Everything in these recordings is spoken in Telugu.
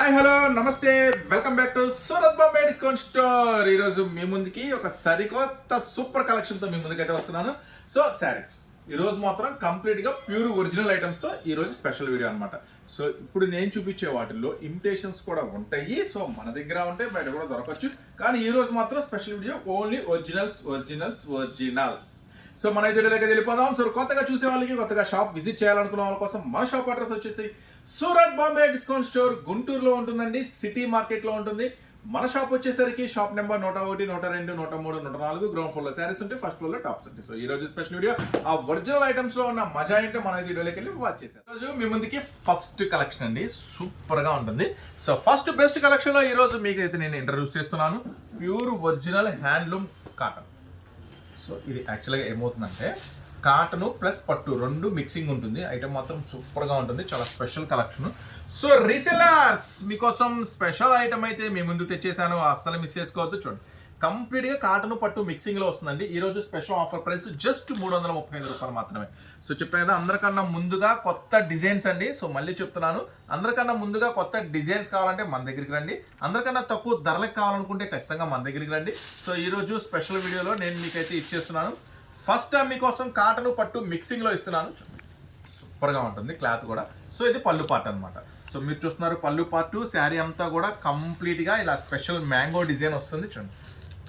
హాయ్ హలో నమస్తే. Welcome back to Surat Bombay discount store. ఈరోజు మీ ముందుకి ఒక సరికొత్త సూపర్ కలెక్షన్తో మీ ముందుకు అయితే వస్తున్నాను. సో శారీస్. ఈరోజు మాత్రం కంప్లీట్గా ప్యూర్ ఒరిజినల్ ఐటమ్స్తో ఈరోజు స్పెషల్ వీడియో అనమాట సో ఇప్పుడు నేను చూపించే వాటిల్లో ఇమిటేషన్స్ కూడా ఉంటాయి. సో మన దగ్గర ఉంటే బయట కూడా దొరకచ్చు. కానీ ఈరోజు మాత్రం special video only originals originals originals so మన అయితే దగ్గర వెళ్ళిపోదాం. సో కొత్తగా చూసే వాళ్ళకి కొత్తగా షాప్ విజిట్ చేయాలనుకున్న వాళ్ళ కోసం మన షాప్ అడ్రస్ వచ్చేసి సూరత్ బాంబే డిస్కౌంట్ స్టోర్ గుంటూరులో ఉంటుందండి. సిటీ మార్కెట్లో ఉంటుంది. మన షాప్ వచ్చేసరికి షాప్ నెంబర్ నూట ఒకటి నూట రెండు నూట మూడు నూట నాలుగు. గ్రౌండ్ ఫ్లోర్లో శారీస్ ఉంటాయి. ఫస్ట్ ఫ్లోర్లో టాప్స్ ఉంటాయి. సో ఈ రోజు స్పెషల్ వీడియో ఆ ఒరిజినల్ ఐటమ్స్లో ఉన్న మజా ఏంటో మన వీడియోలోకి వెళ్ళి వాచ్ చేశారు ఈ రోజు మీ ముందుకి ఫస్ట్ కలెక్షన్ అండి. సూపర్గా ఉంటుంది. సో ఫస్ట్ బెస్ట్ కలెక్షన్లో ఈ రోజు మీకు అయితే నేను ఇంట్రడ్యూస్ చేస్తున్నాను. Pure original handloom cotton. So ఇది యాక్చువల్గా ఏమవుతుందంటే కాటన్ ప్లస్ పట్టు రెండు మిక్సింగ్ ఉంటుంది. ఐటమ్ మాత్రం సూపర్గా ఉంటుంది. చాలా స్పెషల్ కలెక్షన్ సో రీసెలర్స్ మీకోసం స్పెషల్ ఐటమ్ అయితే మీ ముందు తెచ్చేసాను. అస్సలు మిస్ చేసుకోవద్దు. చూడండి. కంప్లీట్గా కాటన్ పట్టు మిక్సింగ్లో వస్తుందండి. ఈరోజు స్పెషల్ ఆఫర్ ప్రైస్ జస్ట్ మూడు వందల ముప్పై ఐదు రూపాయలు మాత్రమే. సో చెప్పాను కదా అందరికన్నా ముందుగా కొత్త డిజైన్స్ అండి. సో మళ్ళీ చెప్తున్నాను అందరికన్నా ముందుగా కొత్త డిజైన్స్ కావాలంటే మన దగ్గరికి రండి. అందరికన్నా తక్కువ ధరలకు కావాలనుకుంటే ఖచ్చితంగా మన దగ్గరికి రండి. సో ఈ రోజు స్పెషల్ వీడియోలో నేను మీకైతే ఇచ్చేస్తున్నాను. ఫస్ట్ టైం మీకోసం కాటన్ పట్టు మిక్సింగ్లో ఇస్తున్నాను. సూపర్గా ఉంటుంది క్లాత్ కూడా. సో ఇది పళ్ళు పార్ట్ అన్నమాట. సో మీరు చూస్తున్నారు పళ్ళు పార్ట్ శారీ అంతా కూడా కంప్లీట్గా ఇలా స్పెషల్ మ్యాంగో డిజైన్ వస్తుంది. చూడండి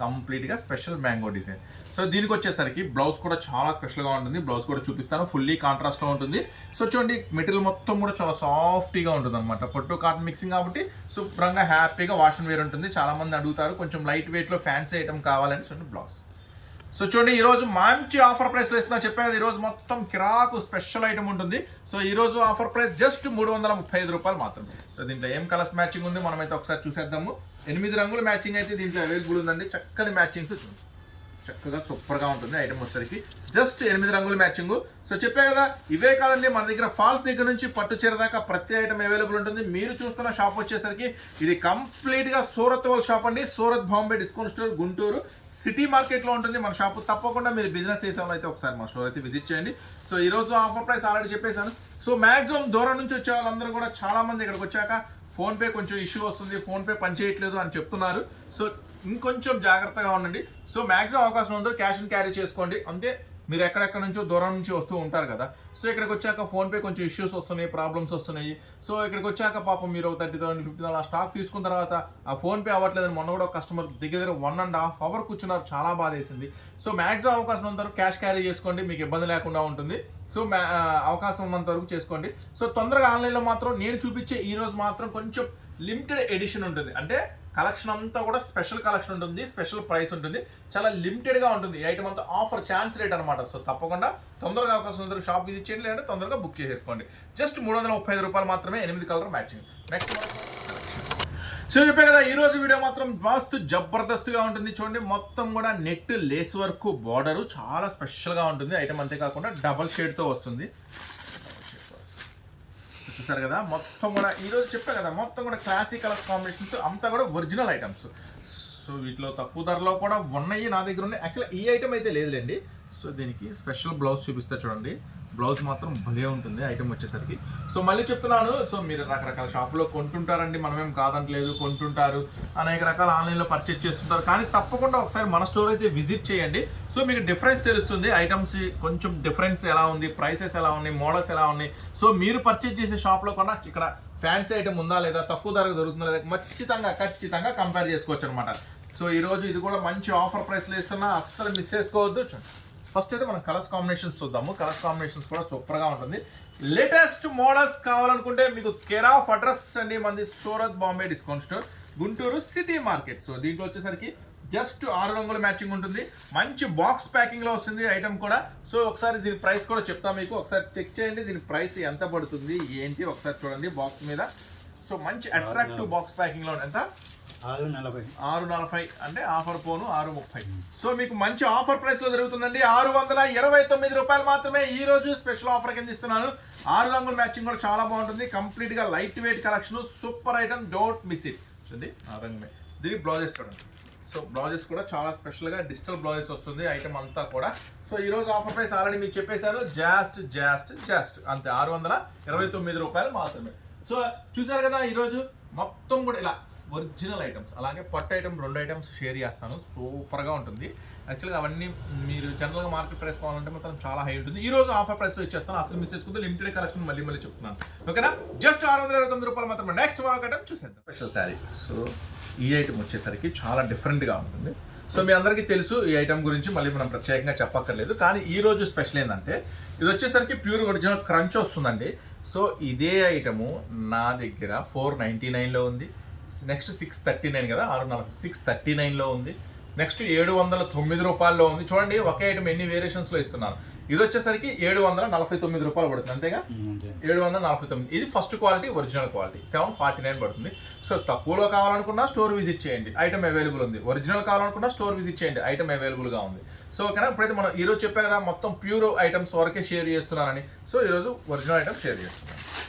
కంప్లీట్గా స్పెషల్ మ్యాంగో డిజైన్. సో దీనికి వచ్చేసరికి బ్లౌజ్ కూడా చాలా స్పెషల్గా ఉంటుంది. బ్లౌజ్ కూడా చూపిస్తాను. ఫుల్లీ కాంట్రాస్ట్లో ఉంటుంది. సో చూడండి మెటీరియల్ మొత్తం కూడా చాలా సాఫ్టీగా ఉంటుంది అనమాట పట్టు కాటన్ మిక్సింగ్ కాబట్టి శుభ్రంగా హ్యాపీగా వాష్ అండ్ వేర్ ఉంటుంది. చాలామంది అడుగుతారు కొంచెం లైట్ వెయిట్లో ఫ్యాన్సీ ఐటమ్ కావాలని చూడండి బ్లౌజ్. సో చూడండి ఈరోజు మంచి ఆఫర్ ప్రైస్లో ఇస్తున్నా చెప్పాను ఈరోజు మొత్తం కిరాకు స్పెషల్ ఐటమ్ ఉంటుంది. సో ఈ రోజు ఆఫర్ ప్రైస్ జస్ట్ మూడు వందల ముప్పై ఐదు రూపాయలు మాత్రమే. సో దీంట్లో ఏం కలర్స్ మ్యాచింగ్ ఉంది మనమైతే ఒకసారి చూసేద్దాము. ఎనిమిది రంగుల మ్యాచింగ్ అయితే దీంట్లో అవైలబుల్ ఉందండి. చక్కని మ్యాచింగ్స్ చక్కగా సూపర్గా ఉంటుంది ఐటమ్ వచ్చేసరికి. జస్ట్ ఎనిమిది రంగుల మ్యాచింగ్. సో చెప్పే కదా ఇవే కాదండి మన దగ్గర ఫాల్స్ దగ్గర నుంచి పట్టు చీర దాకా ప్రతి ఐటమ్ అవైలబుల్ ఉంటుంది. మీరు చూస్తున్న షాప్ వచ్చేసరికి ఇది కంప్లీట్గా సూరత్ వాళ్ళ షాప్ అండి. Surat Bombay discount store Guntur city మార్కెట్లో ఉంటుంది మన షాప్ తప్పకుండా మీరు బిజినెస్ చేసేవాళ్ళు అయితే ఒకసారి మా స్టోర్ అయితే విజిట్ చేయండి. సో ఈరోజు ఆఫర్ ప్రైస్ ఆల్రెడీ చెప్పేశాను. సో మ్యాక్సిమం దూరం నుంచి వచ్చే వాళ్ళందరూ కూడా చాలా మంది ఇక్కడికి వచ్చాక ఫోన్పే కొంచెం ఇష్యూ వస్తుంది ఫోన్పే పనిచేయట్లేదు అని చెప్తున్నారు. సో ఇంకొంచెం జాగ్రత్తగా ఉండండి. సో మ్యాక్సిమం అవకాశం అందరూ క్యాష్ అండ్ క్యారీ చేసుకోండి. అంతే. మీరు ఎక్కడెక్కడ నుంచో దూరం నుంచి వస్తూ ఉంటారు కదా. సో ఇక్కడికి వచ్చాక ఫోన్పే కొంచెం ఇష్యూస్ వస్తున్నాయి ప్రాబ్లమ్స్ వస్తున్నాయి. సో ఇక్కడికి వచ్చాక పాపం మీరు థర్టీ థౌసండ్ ఫిఫ్టీ థౌసండ్ ఆ స్టాక్ తీసుకున్న తర్వాత ఆ ఫోన్పే అవ్వట్లేదని మొన్న కూడా ఒక కస్టమర్ దగ్గర దగ్గర వన్ అండ్ హాఫ్ అవర్ కూర్చున్నారు చాలా బాధ వేసింది సో మ్యాక్సిమం అవకాశం ఉన్నంత వరకు క్యాష్ క్యారీ చేసుకోండి మీకు ఇబ్బంది లేకుండా ఉంటుంది. సో మ్యా అవకాశం ఉన్నంత వరకు చేసుకోండి. సో తొందరగా ఆన్లైన్లో మాత్రం నేను చూపించే ఈరోజు మాత్రం కొంచెం లిమిటెడ్ ఎడిషన్ ఉంటుంది. అంటే కలెక్షన్ అంతా కూడా స్పెషల్ కలెక్షన్ ఉంటుంది స్పెషల్ ప్రైస్ ఉంటుంది. చాలా లిమిటెడ్గా ఉంటుంది. ఈ ఐటమ్ అంతా ఆఫర్ ఛాన్స్ రేట్ అనమాట సో తప్పకుండా తొందరగా అవకాశం ఉందరు షాప్ విజిట్ చేయండి లేదంటే తొందరగా బుక్ చేసేసుకోండి. జస్ట్ మూడు వందల ముప్పై ఐదు రూపాయలు మాత్రమే ఎనిమిది కలర్ మ్యాచింగ్. నెక్స్ట్ సో చెప్పే కదా ఈ రోజు వీడియో మాత్రం మస్తు జబర్దస్త్గా ఉంటుంది. చూడండి మొత్తం కూడా నెట్ లేస్ వర్క్ బార్డరు చాలా స్పెషల్గా ఉంటుంది. ఐటమ్ అంతేకాకుండా డబల్ షేడ్తో వస్తుంది. చూసారు కదా? మొత్తం కూడా ఈరోజు రోజు చెప్పా కదా మొత్తం కూడా క్లాసిక్ కాంబినేషన్స్ అంతా కూడా ఒరిజినల్ ఐటమ్స్ సో వీటిలో తక్కువ ధరలో కూడా ఉన్నాయి నా దగ్గర ఉన్నాయి. యాక్చువల్గా ఈ ఐటమ్ అయితే లేదులేండి. సో దీనికి స్పెషల్ బ్లౌజ్ చూపిస్తా చూడండి. బ్లౌజ్ మాత్రం భలే ఉంటుంది ఐటమ్ వచ్చేసరికి. సో మళ్ళీ చెప్తున్నాను సో మీరు రకరకాల షాపులో కొంటుంటారండి మనమేం కాదంటలేదు కొంటుంటారు అనేక రకాల ఆన్లైన్లో పర్చేజ్ చేస్తుంటారు కానీ తప్పకుండా ఒకసారి మన స్టోర్ అయితే విజిట్ చేయండి. సో మీకు డిఫరెన్స్ తెలుస్తుంది ఐటమ్స్ కొంచెం డిఫరెన్స్ ఎలా ఉంది ప్రైసెస్ ఎలా ఉన్నాయి మోడల్స్ ఎలా ఉన్నాయి. సో మీరు పర్చేజ్ చేసే షాప్లో కన్నా ఇక్కడ ఫ్యాన్సీ ఐటమ్ ఉందా లేదా తక్కువ ధరకు దొరుకుతుందా లేదా ఖచ్చితంగా ఖచ్చితంగా కంపేర్ చేసుకోవచ్చు అనమాట సో ఈరోజు ఇది కూడా మంచి ఆఫర్ ప్రైస్లో ఇస్తున్నా అస్సలు మిస్ చేసుకోవద్దు. ఫస్ట్ అయితే మనం కలర్స్ కాంబినేషన్స్ చూద్దాము. కలర్స్ కాంబినేషన్స్ కూడా సూపర్గా ఉంటుంది. లేటెస్ట్ మోడల్స్ కావాలనుకుంటే మీకు కేర్ ఆఫ్ అడ్రస్ అండి. మంది Surat Bombay discount store Guntur city market so దీంట్లో వచ్చేసరికి జస్ట్ ఆరు రంగుల మ్యాచింగ్ ఉంటుంది. మంచి బాక్స్ ప్యాకింగ్లో వస్తుంది ఐటమ్ కూడా. సో ఒకసారి దీని ప్రైస్ కూడా చెప్తా మీకు. ఒకసారి చెక్ చేయండి. దీని ప్రైస్ ఎంత పడుతుంది ఏంటి? ఒకసారి చూడండి బాక్స్ మీద. సో మంచి అట్రాక్టివ్ బాక్స్ ప్యాకింగ్లో ఉంది. ఎంత ఆరు నలభై. ఆరు నలభై అంటే ఆఫర్ పోను ఆరు ముప్పై. సో మీకు మంచి ఆఫర్ ప్రైస్లో జరుగుతుందండి. ఆరు వందల ఇరవై తొమ్మిది రూపాయలు మాత్రమే ఈ రోజు స్పెషల్ ఆఫర్ కింద ఇస్తున్నాను. ఆరు రంగుల మ్యాచింగ్ కూడా చాలా బాగుంటుంది. కంప్లీట్గా light weight collection super item don't miss it. చూడండి ఆ రంగు దీనికి బ్లౌజెస్ చూడండి. సో బ్లౌజెస్ కూడా చాలా స్పెషల్గా డిజిటల్ బ్లౌజెస్ వస్తుంది ఐటమ్ అంతా కూడా. సో ఈ రోజు ఆఫర్ ప్రైస్ ఆల్రెడీ మీకు చెప్పేశాను. జాస్ట్ జాస్ట్ జాస్ట్. అంతే ఆరు వందల ఇరవై తొమ్మిది రూపాయలు మాత్రమే. సో చూసారు కదా ఈరోజు మొత్తం కూడా ఇలా ఒరిజినల్ ఐటమ్స్. అలాగే పట్టు ఐటమ్ రెండు ఐటమ్స్ షేర్ చేస్తాను. సూపర్గా ఉంటుంది. యాక్చువల్గా అవన్నీ మీరు జనరల్గా మార్కెట్ ప్రైస్ కావాలంటే మాత్రం చాలా హై ఉంటుంది. ఈ రోజు ఆఫర్ ప్రైస్లో ఇచ్చేస్తాను. అసలు మిస్ చేసుకుంటే లిమిటెడ్ కలెక్షన్ మళ్ళీ మళ్ళీ చెప్తున్నాను. ఓకేనా? జస్ట్ ఆరు వందల ఇరవై తొమ్మిది రూపాయలు మాత్రమే. నెక్స్ట్ మరొక ఐటమ్ చూసేద్దాం. స్పెషల్ శారీ సో ఈ ఐటమ్ వచ్చేసరికి చాలా డిఫరెంట్గా ఉంటుంది. సో మీ అందరికీ తెలుసు ఈ ఐటమ్ గురించి. మళ్ళీ మనం ప్రత్యేకంగా చెప్పక్కర్లేదు. కానీ ఈ రోజు స్పెషల్ ఏంటంటే ఇది వచ్చేసరికి ప్యూర్ ఒరిజినల్ క్రంచ్ వస్తుందండి. సో ఇదే ఐటము నా దగ్గర ఫోర్ నైంటీ నైన్లో ఉంది. నెక్స్ట్ సిక్స్ థర్టీ నైన్ కదా ఆరు నలభై సిక్స్ థర్టీ నైన్లో ఉంది. నెక్స్ట్ ఏడు వందల తొమ్మిది రూపాయల్లో ఉంది. చూడండి ఒకే ఐటమ్ ఎన్ని వేరియేషన్స్లో ఇస్తున్నారు. ఇది వచ్చేసరికి ఏడు వందల నలభై తొమ్మిది రూపాయలు పడుతుంది అంతేగా? ఏడు వందల నలభై తొమ్మిది. ఇది first quality original quality seven forty nine పడుతుంది. సో తక్కువలో కావాలనుకున్నా స్టోర్ విజిట్ చేయండి. ఐటమ్ అవైలబుల్ ఉంది. ఒరిజినల్ కావాలనుకున్నా స్టోర్ విజిట్ చేయండి. ఐటమ్ అవైలబుల్గా ఉంది. సో ఓకేనా? ఇప్పుడైతే మనం ఈరోజు చెప్పే కదా మొత్తం ప్యూర్ ఐటమ్స్ వరకే షేర్ చేస్తున్నానని. సో ఈరోజు ఒరిజినల్ ఐటమ్ షేర్ చేస్తున్నాను.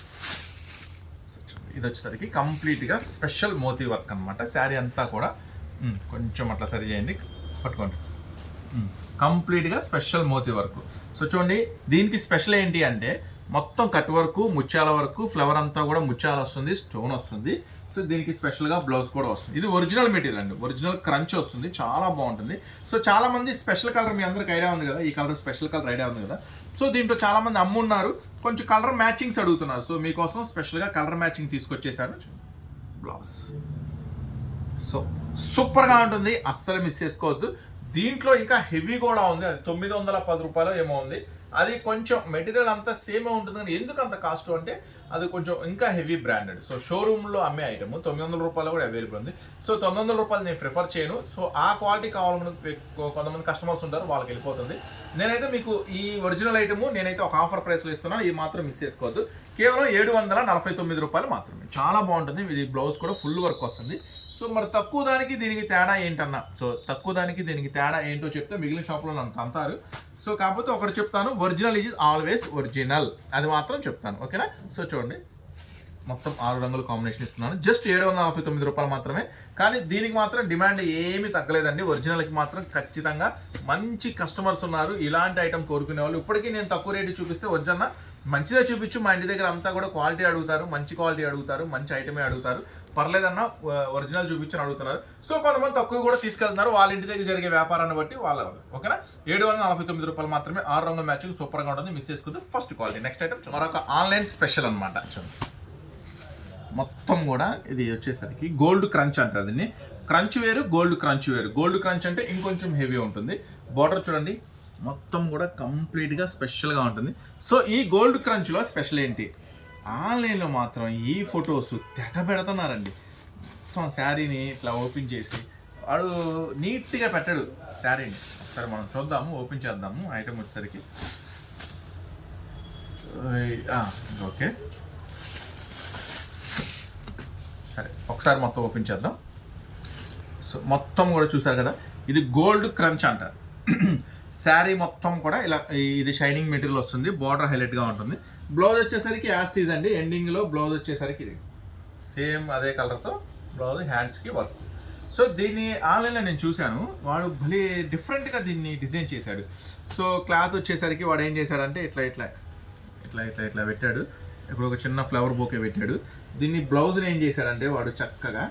ఇది వచ్చేసరికి కంప్లీట్గా స్పెషల్ మోతీ వర్క్ అనమాట శారీ అంతా కూడా కొంచెం అట్లా సరి చేయండి పట్టుకోండి. కంప్లీట్గా స్పెషల్ మోతీ వర్క్. సో చూడండి దీనికి స్పెషల్ ఏంటి అంటే మొత్తం కట్ వర్క్ ముత్యాల వరకు ఫ్లవర్ అంతా కూడా ముత్యాలు వస్తుంది స్టోన్ వస్తుంది. సో దీనికి స్పెషల్గా బ్లౌజ్ కూడా వస్తుంది. ఇది ఒరిజినల్ మెటీరియల్ అండి. ఒరిజినల్ క్రంచ్ వస్తుంది చాలా బాగుంటుంది. సో చాలా మంది స్పెషల్ కలర్ మీ అందరికి ఐడియా ఉంది కదా ఈ కలర్ స్పెషల్ కలర్ ఐడియా ఉంది కదా. సో దీంట్లో చాలా మంది అమ్మున్నారు. కొంచెం కలర్ మ్యాచింగ్స్ అడుగుతున్నారు. సో మీకోసం స్పెషల్గా కలర్ మ్యాచింగ్ తీసుకొచ్చేసాను బ్లౌజ్. సో సూపర్గా ఉంటుంది. అస్సలు మిస్ చేసుకోవద్దు. దీంట్లో ఇంకా హెవీ కూడా ఉంది. అది తొమ్మిది వందల పది రూపాయలు ఏమో ఉంది. అది కొంచెం మెటీరియల్ అంతా సేమే ఉంటుంది కానీ ఎందుకు అంత కాస్ట్ అంటే అది కొంచెం ఇంకా హెవీ బ్రాండెడ్ సో షోరూంలో అమ్మే ఐటమ్ తొమ్మిది వందల రూపాయలు కూడా అవైలబుల్ ఉంది. సో తొమ్మిది వందల రూపాయలు నేను ప్రిఫర్ చేయను. సో ఆ క్వాలిటీ కావాలని కొంతమంది కస్టమర్స్ ఉంటారు వాళ్ళకి వెళ్ళిపోతుంది. నేనైతే మీకు ఈ ఒరిజినల్ ఐటమ్ నేనైతే ఒక ఆఫర్ ప్రైస్లో ఇస్తున్నాను. ఇది మాత్రం మిస్ చేసుకోవద్దు. కేవలం ఏడు వందల నలభై తొమ్మిది రూపాయలు మాత్రమే. చాలా బాగుంటుంది. ఇది బ్లౌజ్ కూడా ఫుల్ వర్క్ వస్తుంది. సో మరి తక్కువ దానికి దీనికి తేడా ఏంటన్నా? సో తక్కువ దానికి దీనికి తేడా ఏంటో చెప్తే మిగిలిన షాప్లో నన్ను తంతారు. సో కాకపోతే ఒకటి చెప్తాను. ఒరిజినల్ ఈజ్ ఆల్వేస్ ఒరిజినల్ అది మాత్రం చెప్తాను. ఓకేనా? సో చూడండి. మొత్తం ఆరు రంగుల కాంబినేషన్ ఇస్తున్నాను. జస్ట్ ఏడు వందల నలభై తొమ్మిది రూపాయలు మాత్రమే. కానీ దీనికి మాత్రం డిమాండ్ ఏమీ తగ్గలేదండి. ఒరిజినల్కి మాత్రం ఖచ్చితంగా మంచి కస్టమర్స్ ఉన్నారు. ఇలాంటి ఐటమ్ కోరుకునే వాళ్ళు. ఇప్పటికీ నేను తక్కువ రేటు చూపిస్తే వద్దన్న. మంచిదే చూపించు మా ఇంటి దగ్గర అంతా కూడా క్వాలిటీ అడుగుతారు మంచి క్వాలిటీ అడుగుతారు మంచి ఐటమే అడుగుతారు. పర్లేదన్న ఒరిజినల్ చూపించని అడుగుతున్నారు. సో కొంతమంది తక్కువ కూడా తీసుకెళ్తున్నారు. వాళ్ళ ఇంటి దగ్గర జరిగే వ్యాపారాన్ని బట్టి వాళ్ళ ఓకేనా? ఏడు వందల నలభై తొమ్మిది రూపాయలు మాత్రమే ఆరు రంగుల మ్యాచింగ్ సూపర్గా ఉంటుంది. మిస్ చేసుకుంటే ఫస్ట్ క్వాలిటీ నెక్స్ట్ ఐటమ్ మరొక ఆన్లైన్ స్పెషల్ అనమాట చూడండి. మొత్తం కూడా ఇది వచ్చేసరికి గోల్డ్ క్రంచ్ అంటారు దీన్ని. క్రంచ్ వేరు గోల్డ్ క్రంచ్ వేరు. గోల్డ్ క్రంచ్ అంటే ఇంకొంచెం హెవీ ఉంటుంది. బార్డర్ చూడండి. మొత్తం కూడా కంప్లీట్గా స్పెషల్గా ఉంటుంది. సో ఈ గోల్డ్ క్రంచ్లో స్పెషల్ ఏంటి? ఆన్లైన్లో మాత్రం ఈ ఫొటోస్ తెగ పెడుతున్నారండి. మొత్తం శారీని ఇట్లా ఓపెన్ చేసి వాడు నీట్గా పెట్టాడు శారీని. ఒకసారి మనం చూద్దాము ఓపెన్ చేద్దాము ఐటమ్ వచ్చేసరికి. ఓకే. సరే ఒకసారి మొత్తం ఓపెన్ చేద్దాం. సో మొత్తం కూడా చూసారు కదా? ఇది గోల్డ్ క్రంచ్ అంటారు శారీ మొత్తం కూడా ఇలా ఇది షైనింగ్ మెటీరియల్ వస్తుంది బార్డర్ హైలైట్గా ఉంటుంది. బ్లౌజ్ వచ్చేసరికి యాస్టీజ్ అండి ఎండింగ్లో బ్లౌజ్ వచ్చేసరికి ఇది. సేమ్ అదే కలర్తో బ్లౌజ్ హ్యాండ్స్కి వర్క్ సో దీన్ని ఆన్లైన్లో నేను చూశాను. వాడు భలే డిఫరెంట్గా దీన్ని డిజైన్ చేశాడు. సో క్లాత్ వచ్చేసరికి వాడు ఏం చేశాడంటే ఇట్లా ఇట్లా ఇట్లా ఇట్లా ఇట్లా పెట్టాడు. ఇప్పుడు ఒక చిన్న ఫ్లవర్ బోకే పెట్టాడు. దీన్ని బ్లౌజ్ని ఏం చేశాడంటే వాడు చక్కగా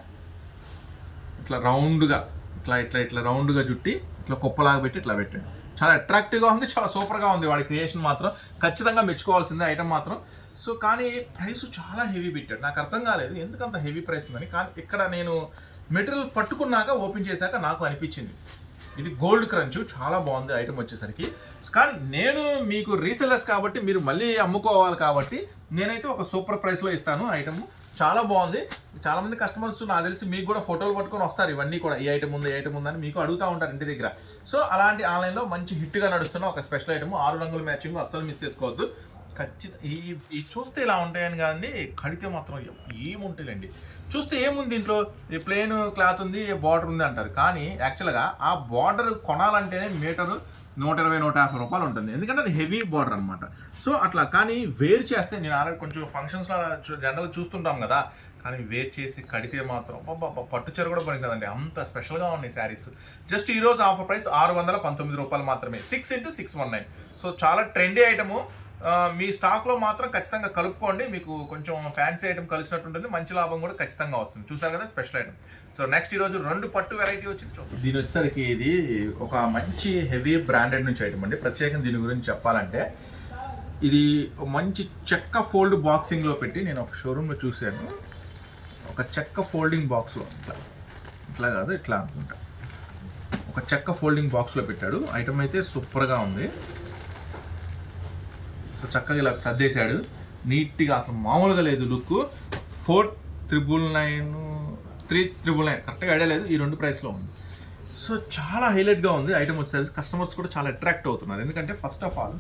ఇట్లా రౌండ్గా ఇట్లా ఇట్లా ఇట్లా రౌండ్గా చుట్టి ఇట్లా కుప్పలాగా పెట్టి ఇట్లా పెట్టాడు. చాలా అట్రాక్టివ్గా ఉంది చాలా సూపర్గా ఉంది వాడి క్రియేషన్ మాత్రం. ఖచ్చితంగా మెచ్చుకోవాల్సిందే ఐటమ్ మాత్రం. సో కానీ ప్రైస్ చాలా హెవీ పెట్టాడు. నాకు అర్థం కాలేదు ఎందుకంత హెవీ ప్రైస్ ఉందని. కానీ ఇక్కడ నేను మెటీరియల్ పట్టుకున్నాక ఓపెన్ చేశాక నాకు అనిపించింది. ఇది గోల్డ్ క్రంచ్ చాలా బాగుంది ఐటమ్ వచ్చేసరికి. కానీ నేను మీకు రీసెలర్స్ కాబట్టి మీరు మళ్ళీ అమ్ముకోవాలి కాబట్టి నేనైతే ఒక సూపర్ ప్రైస్లో ఇస్తాను ఐటమ్ చాలా బాగుంది. చాలా మంది కస్టమర్స్ నాకు తెలిసి మీకు కూడా ఫోటోలు పట్టుకొని వస్తారు. ఇవన్నీ కూడా ఈ ఐటమ్ ఉంది ఈ ఐటమ్ ఉందని మీకు అడుగుతూ ఉంటారు ఇంటి దగ్గర. సో అలాంటి ఆన్లైన్లో మంచి హిట్గా నడుస్తున్న ఒక స్పెషల్ ఐటమ్ ఆరు రంగుల మ్యాచింగ్ అస్సలు మిస్ చేసుకోవద్దు. ఖచ్చితంగా ఈ చూస్తే ఇలా ఉంటాయని కానీ కడితే మాత్రం ఏముంటాయండి చూస్తే ఏముంది దీంట్లో ఈ ప్లెయిన్ క్లాత్ ఉంది బార్డర్ ఉంది అంటారు. కానీ యాక్చువల్గా ఆ బార్డర్ కొనాలంటేనే మీటరు నూట ఇరవై నూట యాభై రూపాయలు ఉంటుంది. ఎందుకంటే అది హెవీ బార్డర్ అనమాట సో అట్లా. కానీ వేరు చేస్తే నేను ఆల్రెడీ కొంచెం ఫంక్షన్స్లో జనరల్ చూస్తుంటాం కదా. కానీ వేర్ చేసి కడితే మాత్రం పట్టు చీర కూడా పనికిందండి అంత స్పెషల్గా ఉన్నాయి శారీస్. జస్ట్ ఈరోజు ఆఫర్ ప్రైస్ ఆరు వందల పంతొమ్మిది రూపాయలు మాత్రమే. Six into six one nine so చాలా ట్రెండీ ఐటము మీ స్టాక్లో మాత్రం ఖచ్చితంగా కలుపుకోండి. మీకు కొంచెం ఫ్యాన్సీ ఐటమ్ కలిసినట్టు ఉంటుంది మంచి లాభం కూడా ఖచ్చితంగా వస్తుంది. చూసారు కదా స్పెషల్ ఐటమ్ సో నెక్స్ట్ ఈరోజు రెండు పట్టు వెరైటీ వచ్చింది దీని వచ్చేసరికి ఇది ఒక మంచి హెవీ బ్రాండెడ్ నుంచి ఐటమ్ అండి. ప్రత్యేకంగా దీని గురించి చెప్పాలంటే ఇది మంచి చెక్క ఫోల్డ్ బాక్సింగ్లో పెట్టి నేను ఒక షోరూంలో చూశాను. ఒక చెక్క ఫోల్డింగ్ బాక్స్లో ఇట్లా కాదు ఇట్లా అనుకుంటా. ఒక చెక్క ఫోల్డింగ్ బాక్స్లో పెట్టాడు. ఐటమ్ అయితే సూపర్గా ఉంది. చక్కగా ఇలా సర్దేశాడు. నీట్గా అసలు మామూలుగా లేదు look four triple nine three triple nine. కరెక్ట్గా ఐడియా లేదు ఈ రెండు ప్రైస్లో ఉంది. సో చాలా హైలైట్గా ఉంది. ఐటమ్ వచ్చేసరికి కస్టమర్స్ కూడా చాలా అట్రాక్ట్ అవుతున్నారు. ఎందుకంటే ఫస్ట్ ఆఫ్ ఆల్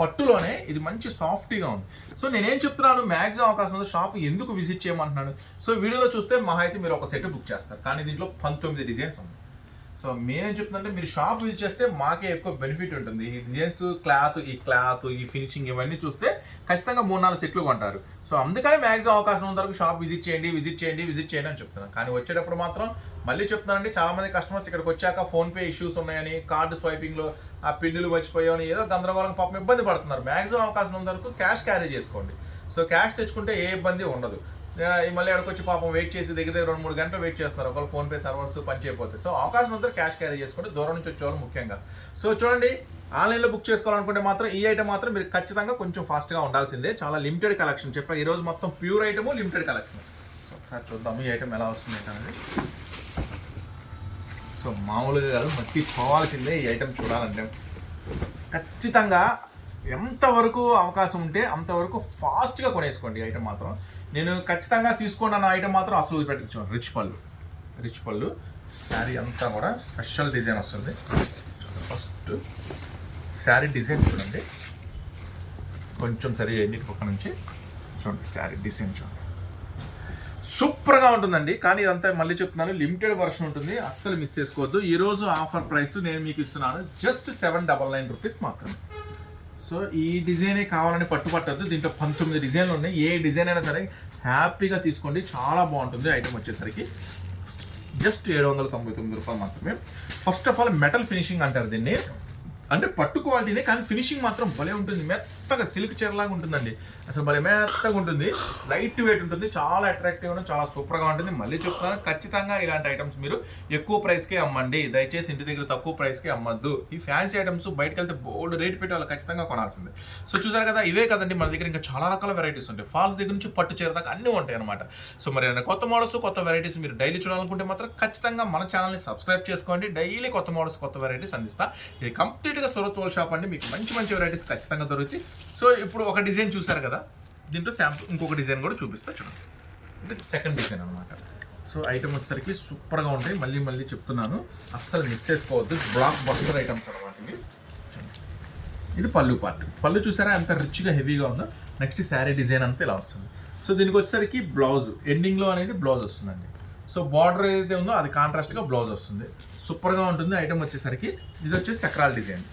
పట్టులోనే ఇది మంచి సాఫ్ట్గా ఉంది. సో నేనేం చెప్తున్నాను? మ్యాక్సిమం అవకాశం ఉంది. షాప్ ఎందుకు విజిట్ చేయమంటున్నాను సో వీడియోలో చూస్తే మహా అయితే మీరు ఒక సెట్ బుక్ చేస్తారు. కానీ దీంట్లో పంతొమ్మిది డిజైన్స్ ఉన్నాయి. సో మేనేం చెప్తుందంటే మీరు షాప్ విజిట్ చేస్తే మాకే ఎక్కువ బెనిఫిట్ ఉంటుంది. ఈ డిజైన్స్ క్లాత్ ఈ క్లాత్ ఈ ఫినిషింగ్ ఇవన్నీ చూస్తే ఖచ్చితంగా మూడు నాలుగు సెట్లు కొంటారు. సో అందుకనే మ్యాక్సిమం అవకాశం ఉన్న వరకు షాప్ విజిట్ చేయండి విజిట్ చేయండి విజిట్ చేయండి అని చెప్తున్నాను కానీ వచ్చేటప్పుడు మాత్రం మళ్ళీ చెప్తున్నానండి చాలామంది కస్టమర్స్ ఇక్కడికి వచ్చాక ఫోన్పే ఇష్యూస్ ఉన్నాయని కార్డు స్వైపింగ్లో ఆ పిన్నులు మర్చిపోయామని ఏదో గందరగోళం పాపం ఇబ్బంది పడుతున్నారు. మ్యాక్సిమం అవకాశం ఉన్న వరకు క్యాష్ క్యారీ చేసుకోండి. సో క్యాష్ తెచ్చుకుంటే ఏ ఇబ్బంది ఉండదు. మళ్ళీ అక్కడికి వచ్చి పాపం వెయిట్ చేసి దగ్గర దగ్గర రెండు మూడు గంటలు వెయిట్ చేస్తున్నారు. ఒకవేళ ఫోన్పే సర్వర్స్ పని చేయకపోతే. సో అవకాశం అంతా క్యాష్ క్యారీ చేసుకుంటే దూరం నుంచి వచ్చేవాళ్ళు ముఖ్యంగా. సో చూడండి ఆన్లైన్లో బుక్ చేసుకోవాలనుకుంటే మాత్రం ఈ ఐటమ్ మాత్రం మీరు ఖచ్చితంగా కొంచెం ఫాస్ట్గా ఉండాల్సిందే. చాలా లిమిటెడ్ కలెక్షన్ చెప్పా ఈరోజు మొత్తం ప్యూర్ ఐటమ్ లిమిటెడ్ కలెక్షన్ ఒకసారి చూద్దాము ఈ ఐటమ్ ఎలా వస్తుంది అనేది. సో మామూలుగా కాదు మట్టి పోవాల్సిందే ఈ ఐటమ్ చూడాలంటే. ఖచ్చితంగా ఎంతవరకు అవకాశం ఉంటే అంతవరకు ఫాస్ట్గా కొనేసుకోండి ఈ ఐటమ్ మాత్రం. నేను ఖచ్చితంగా తీసుకోండి అన్న ఐటమ్ మాత్రం అసలు పెట్టచ్చు రిచ్ పళ్ళు. రిచ్ పళ్ళు. శారీ అంతా కూడా స్పెషల్ డిజైన్ వస్తుంది. ఫస్ట్ శారీ డిజైన్ చూడండి. కొంచెం సరి ఎన్నిటి పక్క నుంచి చూడండి శారీ డిజైన్ చూడండి. సూపర్గా ఉంటుందండి. కానీ ఇదంతా మళ్ళీ చెప్తున్నాను లిమిటెడ్ వర్షన్ ఉంటుంది. అస్సలు మిస్ చేసుకోవద్దు. ఈరోజు ఆఫర్ ప్రైస్ నేను మీకు ఇస్తున్నాను. Just seven double nine rupees మాత్రమే. సో ఈ డిజైనే కావాలని పట్టుపట్టద్దు దీంట్లో పంతొమ్మిది డిజైన్లు ఉన్నాయి. ఏ డిజైన్ అయినా సరే హ్యాపీగా తీసుకోండి. చాలా బాగుంటుంది ఐటమ్ వచ్చేసరికి. జస్ట్ ఏడు వందల తొంభై తొమ్మిది రూపాయలు మాత్రమే. First of all metal finishing అంటారు దీన్ని. అంటే పట్టు క్వాలిటీనే కానీ ఫినిషింగ్ మాత్రం భలే ఉంటుంది. మెత్తగా సిల్క్ చీరలాగా ఉంటుందండి. అసలు మళ్ళీ మెత్తగా ఉంటుంది. లైట్ వెయిట్ ఉంటుంది. చాలా అట్రాక్టివ్ చాలా సూపర్గా ఉంటుంది. మళ్ళీ చెప్తున్నాను ఖచ్చితంగా ఇలాంటి ఐటమ్స్ మీరు ఎక్కువ ప్రైస్కే అమ్మండి. దయచేసి ఇంటి దగ్గర తక్కువ ప్రైస్కే అమ్మద్దు. ఈ ఫ్యాన్సీ ఐటమ్స్ బయటకు వెళ్తే బోల్డ్ రేట్ పెట్టి వాళ్ళు ఖచ్చితంగా కొనాల్సిందే. సో చూసారు కదా ఇవే కదండి మన దగ్గర ఇంకా చాలా రకాల వెరైటీస్ ఉంటాయి. ఫాల్స్ దగ్గర నుంచి పట్టు చీర దాకా అన్నీ ఉంటాయి అనమాట సో మరి కొత్త మోడల్స్ కొత్త వెరైటీస్ మీరు డైలీ చూడాలనుకుంటే మాత్రం ఖచ్చితంగా మన ఛానల్ని సబ్స్క్రైబ్ చేసుకోండి. డైలీ కొత్త మోడల్స్ కొత్త వెరైటీస్ అందిస్తా. ఇది కంప్లీట్గా సూరత్ షాప్ అండి. మీకు మంచి మంచి వెరైటీస్ ఖచ్చితంగా దొరుకుతాయి. సో ఇప్పుడు ఒక డిజైన్ చూసారు కదా? దీంట్లో శాంపుల్ ఇంకొక డిజైన్ కూడా చూపిస్తా చూడండి. ఇది సెకండ్ డిజైన్ అనమాట సో ఐటమ్ వచ్చేసరికి సూపర్గా ఉంటాయి. మళ్ళీ మళ్ళీ చెప్తున్నాను. అస్సలు మిస్ చేసుకోవద్దు. బ్లాక్ బస్టర్ ఐటమ్స్ అనమాట ఇవి. ఇది పళ్ళు పార్ట్ పళ్ళు చూసారా? ఎంత రిచ్గా హెవీగా ఉందో? నెక్స్ట్ శారీ డిజైన్ అంతా ఇలా వస్తుంది. సో దీనికి వచ్చేసరికి బ్లౌజ్ ఎండింగ్లో అనేది బ్లౌజ్ వస్తుందండి. సో బార్డర్ ఏదైతే ఉందో అది కాంట్రాస్ట్గా బ్లౌజ్ వస్తుంది. సూపర్గా ఉంటుంది. ఐటమ్ వచ్చేసరికి ఇది వచ్చేసి చక్రాల డిజైన్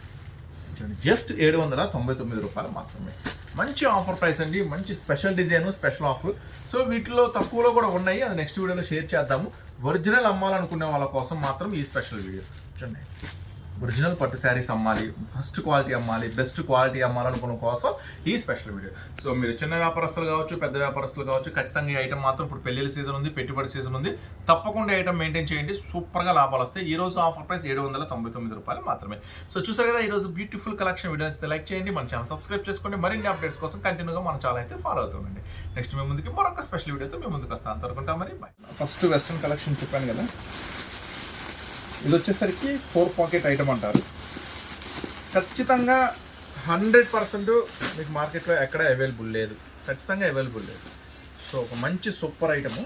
జస్ట్ ఏడు వందల తొంభై తొమ్మిది రూపాయలు మాత్రమే. మంచి ఆఫర్ ప్రైస్ అండి. మంచి special design special offer so వీటిలో తక్కువలో కూడా ఉన్నాయి. అది నెక్స్ట్ వీడియోలో షేర్ చేద్దాము. ఒరిజినల్ అమ్మాలనుకునే వాళ్ళ కోసం మాత్రం ఈ స్పెషల్ వీడియో చూడండి. ఒరిజినల్ పట్టు శారీస్ అమ్మాలి ఫస్ట్ క్వాలిటీ అమ్మాలి బెస్ట్ క్వాలిటీ అమ్మాలనుకున్న కోసం ఈ స్పెషల్ వీడియో. సో మీరు చిన్న వ్యాపారస్తులు కావచ్చు పెద్ద వ్యాపారస్తులు కావచ్చు ఖచ్చితంగా ఈ ఐటమ్ మాత్రం ఇప్పుడు పెళ్ళిళ్ళ సీజన్ ఉంది పెట్టుబడి సీజన్ ఉంది. తప్పకుండా ఐటమ్ మెయింటైన్ చేయండి. సూపర్గా లాభాలు వస్తాయి. ఈ రోజు ఆఫర్ ప్రైస్ ఏడు వందల తొంభై తొమ్మిది రూపాయలు మాత్రమే. సో చూసారు కదా ఈ రోజు బ్యూటిఫుల్ కలెక్షన్ వీడియో నచ్చితే లైక్ చేయండి. మన ఛానల్ సబ్స్క్రైబ్ చేసుకోండి. మరిన్ని అప్డేట్స్ కోసం కంటిన్యూగా మన ఛానల్ అయితే ఫాలో అవుతుందండి నెక్స్ట్ మీ ముందుకి మరొక స్పెషల్ వీడియోతో మేము ముందుకు వస్తాను. అంతవరకు మరి. ఫస్ట్ వెస్ట్రన్ కలెక్షన్ చెప్పాను కదా. ఇది వచ్చేసరికి ఫోర్ పాకెట్ ఐటమ్ అంటారు. ఖచ్చితంగా హండ్రెడ్ పర్సెంట్ మీకు మార్కెట్లో ఎక్కడ అవైలబుల్ లేదు. ఖచ్చితంగా అవైలబుల్ లేదు. సో ఒక మంచి సూపర్ ఐటము.